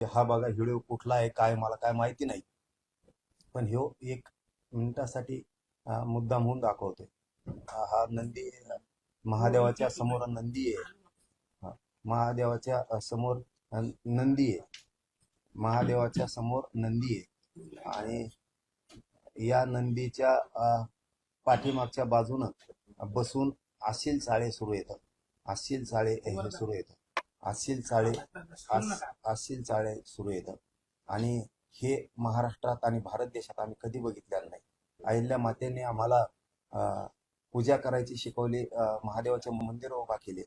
हा बघा व्हिडिओ कुठला आहे काय मला काय माहिती नाही. पण ह्यो एक मिनिटासाठी मुद्दा मुद्दाम होऊन दाखवतोय. हा नंदी महादेवाच्या समोर नंदी आहे. महादेवाच्या समोर नंदी आहे. महादेवाच्या समोर नंदी आहे. आणि या नंदीच्या पाठीमागच्या बाजूनं बसून आशील चाळे सुरू येतात. आशील चाळे हे सुरू येतात. आशील चाळे आस- चाळे सुरू येतात. आणि हे महाराष्ट्रात आणि भारत देशात आम्ही कधी बघितलेलं नाही. अहिल्या मातेने आम्हाला अं, पूजा करायची शिकवली महादेवाचे मंदिर उभा केले.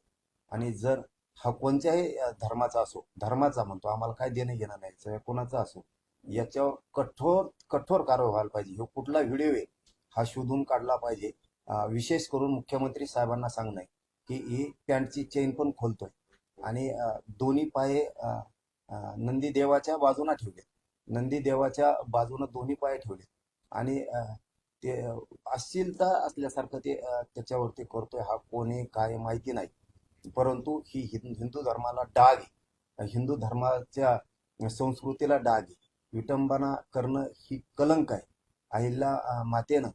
आणि जर हा कोणत्याही धर्माचा असो धर्माचा म्हणतो आम्हाला काय देणं घेणं नाही कोणाचा असो याच्यावर कठोर कठोर कारवाई व्हायला पाहिजे. ह्यो कुठला व्हिडिओ आहे हा शोधून काढला पाहिजे. विशेष करून मुख्यमंत्री साहेबांना सांगणं की ही पॅन्टची चेन पण खोलतोय. आणि दोन्ही पाय नंदी देवाच्या बाजूला ठेवले. नंदी देवाच्या बाजूने दोन्ही पाय ठेवले. आणि ते अं, अश्लीलता असल्यासारखं ते त्याच्यावरती करतोय हा कोणी काय माहिती नाही. परंतु ही हिंदू धर्माला डाग आहे. हिंदू धर्माच्या संस्कृतीला डाग आहे. विटंबना करणं ही कलंक आहे. अहिल्या मातेनं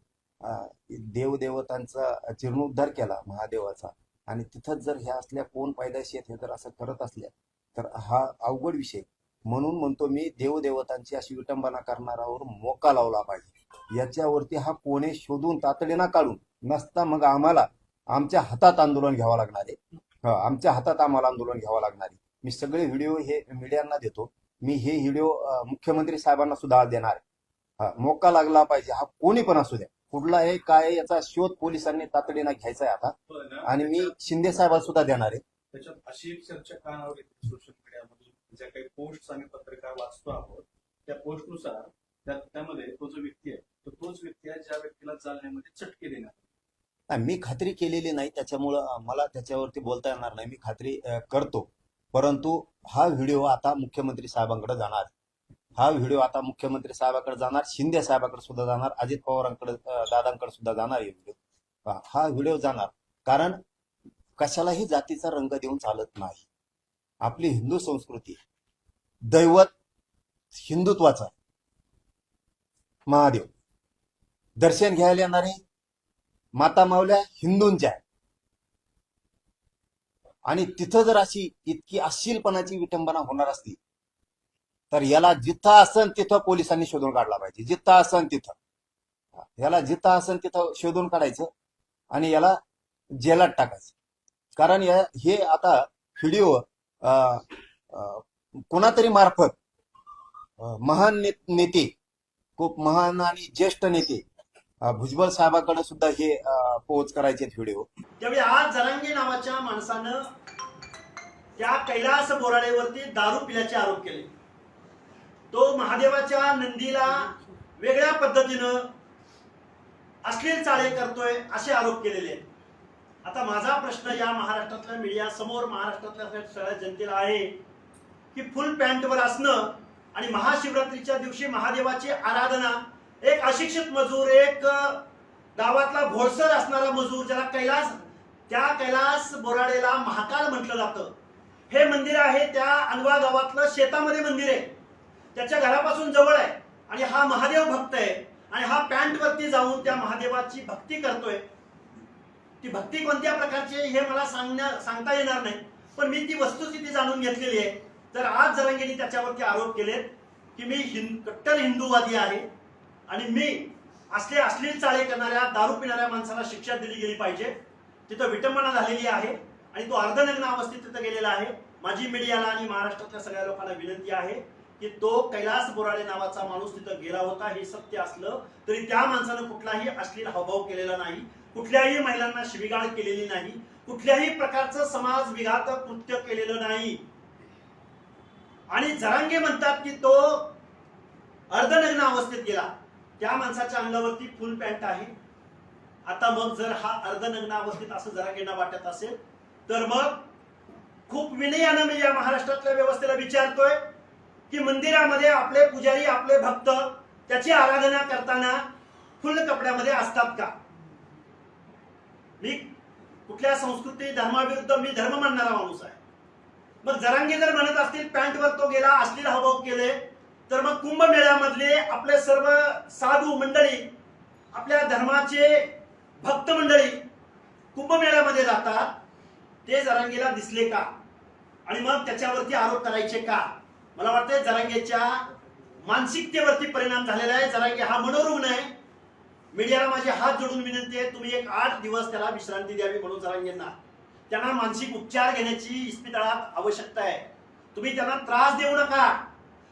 देवदेवतांचा जीर्णोद्धार केला महादेवाचा. आणि तिथंच जर ह्या असल्या कोण पायदाशी आहेत हे जर असं करत असल्या तर हा अवघड विषय. म्हणून म्हणतो मी देवदेवतांची अशी विटंबना करणारावर मोका लावला पाहिजे. याच्यावरती हा कोणे शोधून तातडीनं काढून नसता मग आम्हाला आमच्या हातात आंदोलन घ्यावं लागणार आहे. आमच्या हातात आम्हाला आंदोलन घ्यावं लागणार आहे. मी सगळे व्हिडिओ हे मीडियांना देतो. मी हे व्हिडिओ मुख्यमंत्री साहेबांना सुद्धा देणार मोका लागला पाहिजे. हा कोणी पण असू द्या. कुठला आहे काय याचा शोध पोलिसांनी तातडीनं घ्यायचा आहे आता. आणि मी शिंदे साहेबांना सुद्धा देणार आहे. त्याच्यात अशी एक चर्चा कानावर येते सोशल मीडियामधून ज्या काही पोस्ट आम्ही पत्रकार वाचतो आहोत त्या पोस्टनुसार त्या त्यामध्ये तो जो व्यक्ती आहे तो तोच व्यक्ती आहे ज्या व्यक्तीला जालन्यामध्ये चटके. नाही, मी खात्री केलेली नाही त्याच्यामुळं मला त्याच्यावरती बोलता येणार नाही. मी खात्री करतो. परंतु हा व्हिडिओ आता मुख्यमंत्री साहेबांकडे जाणार हा व्हिडिओ आता मुख्यमंत्री साहेबांकडे जाणार शिंदे साहेबांकडे सुद्धा जाणार अजित पवारांकडे दादांकडे सुद्धा जाणार हे व्हिडिओ. हा- व्हिडिओ जाणार. कारण कशालाही जातीचा रंग देऊन चालत नाही. आपली हिंदू संस्कृती दैवत हिंदुत्वाचा आहे. महादेव. दर्शन घ्यायला येणारे माता मावल्या हिंदूंच्या आहे. आणि तिथं जर अशी इतकी अश्लीलपणाची विटंबना होणार असती तर याला जिथं असन तिथं पोलिसांनी शोधून काढला पाहिजे. जिथं असन तिथं. याला जिथं असन तिथं शोधून काढायचं आणि याला जेलात टाकायचं. कारण या हे आता व्हिडिओ कोणातरी मार्फत महान नेते खूप महान आणि ज्येष्ठ नेते भुजबळ साहेबाकडे सुद्धा हे पोहोच करायचे व्हिडिओ त्यावेळी आज जरांगे नावाच्या माणसानं त्या कैलास बोराडेवरती दारू पिल्याचे आरोप केले. तो महादेवाच्या नंदीला वेगळ्या पद्धतीनं अश्लील चाळे करतोय असे आरोप केलेले आहेत. आता माझा प्रश्न या महाराष्ट्रातल्या मीडिया समोर महाराष्ट्रातल्या सगळ्या जनतेला आहे की फुल पॅन्टवर असणं आणि महाशिवरात्रीच्या दिवशी महादेवाची आराधना एक अशिक्षित मजूर एक गावातला भोळसर असणारा मजूर ज्याला कैलास त्या कैलास बोराडेला महाकाल म्हटलं जातं. हे मंदिर आहे त्या अनवा गावातलं शेतामध्ये मंदिर आहे. त्याच्या घरापासून जवळ आहे. आणि हा महादेव भक्त आहे. आणि हा पॅन्ट वरती जाऊन त्या महादेवाची भक्ती करतोय. ती भक्ती कोणत्या प्रकारची आहे हे मला सांगण्या सांगता येणार नाही. पण मी ती वस्तुस्थिती जाणून घेतलेली आहे. तर आज जरंगेनी त्याच्यावरती आरोप केलेत की मी हिंद कट्टर हिंदूवादी आहे. आणि मी असले अश्लील चाळे करणाऱ्या दारू पिणाऱ्या माणसाला शिक्षा दिली गेली पाहिजे. तिथं विटंबना झालेली आहे. आणि तो अर्धनग्न अवस्थेत तिथं गेलेला आहे. माझी मीडियाला आणि महाराष्ट्रातल्या सगळ्या लोकांना विनंती आहे. की तो कैलास बोराडे नावाचा माणूस तिथं गेला होता हे सत्य असलं तरी त्या माणसानं कुठलाही अश्लील हावभाव केलेला नाही कुठल्याही महिलांना शिविगाळ केलेली नाही कुठल्याही प्रकारचं समाज विघात कृत्य केलेलं नाही. आणि जरांगे म्हणतात की तो अर्धनग्न अवस्थेत गेला. त्या माणसाच्या अंगावरती फुल पॅन्ट आहे. आता मग जर हा अर्धनग्न अवस्थेत असं जरांगेंना वाटत असेल तर मग खूप विनयानं मी या महाराष्ट्रातल्या व्यवस्थेला विचारतोय. की मंदिरामध्ये आपले पुजारी आपले भक्त त्याची आराधना करताना फुल कपड्यामध्ये असतात का? मी कुठल्या संस्कृती धर्माविरुद्ध मी धर्म मानणारा माणूस आहे. मग जरांगे जर म्हणत असतील पॅन्टवर तो गेला अश्लील हावभाव केले तर मग कुंभमेळ्यामधले आपले सर्व साधू मंडळी आपल्या धर्माचे भक्त मंडळी कुंभमेळ्यामध्ये जातात ते जरांगेला दिसले का? आणि मग त्याच्यावरती आरोप करायचे का? मला वाटतं जरांगेच्या मानसिकतेवरती परिणाम झालेला आहे. जरांगे हा मनोरुग्ण आहे. मीडियाला माझे हात जोडून विनंती आहे तुम्ही एक आठ दिवस त्याला विश्रांती द्यावी म्हणून जरांगेंना. त्यांना मानसिक उपचार घेण्याची इस्पितळात आवश्यकता आहे. तुम्ही त्यांना त्रास देऊ नका.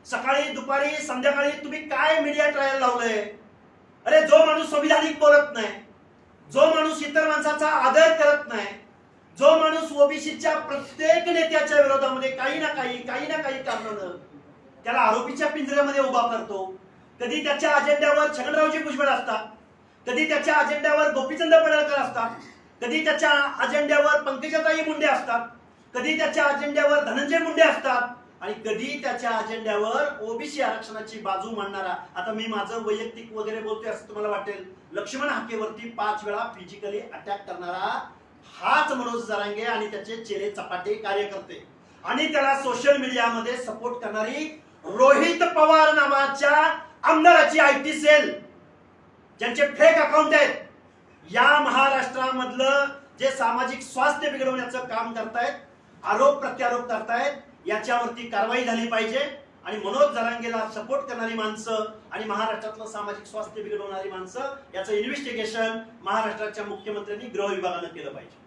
सकाळी दुपारी संध्याकाळी तुम्ही काय मीडिया ट्रायल लावलंय? अरे जो माणूस संविधानिक बोलत नाही जो माणूस इतर माणसाचा आदर करत नाही जो माणूस ओबीसीच्या प्रत्येक नेत्याच्या विरोधामध्ये काही ना काही काही ना काही कारणानं त्याला आरोपीच्या पिंजऱ्यामध्ये उभा करतो. कधी त्याच्या अजेंड्यावर छगनरावजी भुजबळ असतात कधी त्याच्या अजेंड्यावर गोपीचंद पडळकर असतात कधी त्याच्या अजेंड्यावर पंकजाताई मुंडे असतात कधी त्याच्या अजेंड्यावर धनंजय मुंडे असतात आणि कधी त्याच्या अजेंड्यावर ओबीसी आरक्षणाची बाजू मांडणारा आता मी माझं वैयक्तिक वगैरे बोलतोय असं तुम्हाला वाटेल लक्ष्मण हाकेवरती पाच वेळा फिजिकली अटॅक करणारा हाच मनोज जरांगे आणि त्याचे चेहरे चपाटे कार्यकर्ते. आणि त्याला सोशल मीडियामध्ये सपोर्ट करणारी रोहित पवार नावाच्या आमदाराची आय टी सेल ज्यांचे फेक अकाउंट आहेत. या महाराष्ट्रामधलं जे सामाजिक स्वास्थ्य बिघडवण्याचं काम करतायत आरोप प्रत्यारोप करतायत याच्यावरती कारवाई झाली पाहिजे. आणि मनोज जरांगेला सपोर्ट करणारी माणसं आणि महाराष्ट्रातलं सामाजिक स्वास्थ्य बिघडवणारी माणसं याचं इन्व्हेस्टिगेशन महाराष्ट्राच्या मुख्यमंत्र्यांनी गृह विभागानं केलं पाहिजे.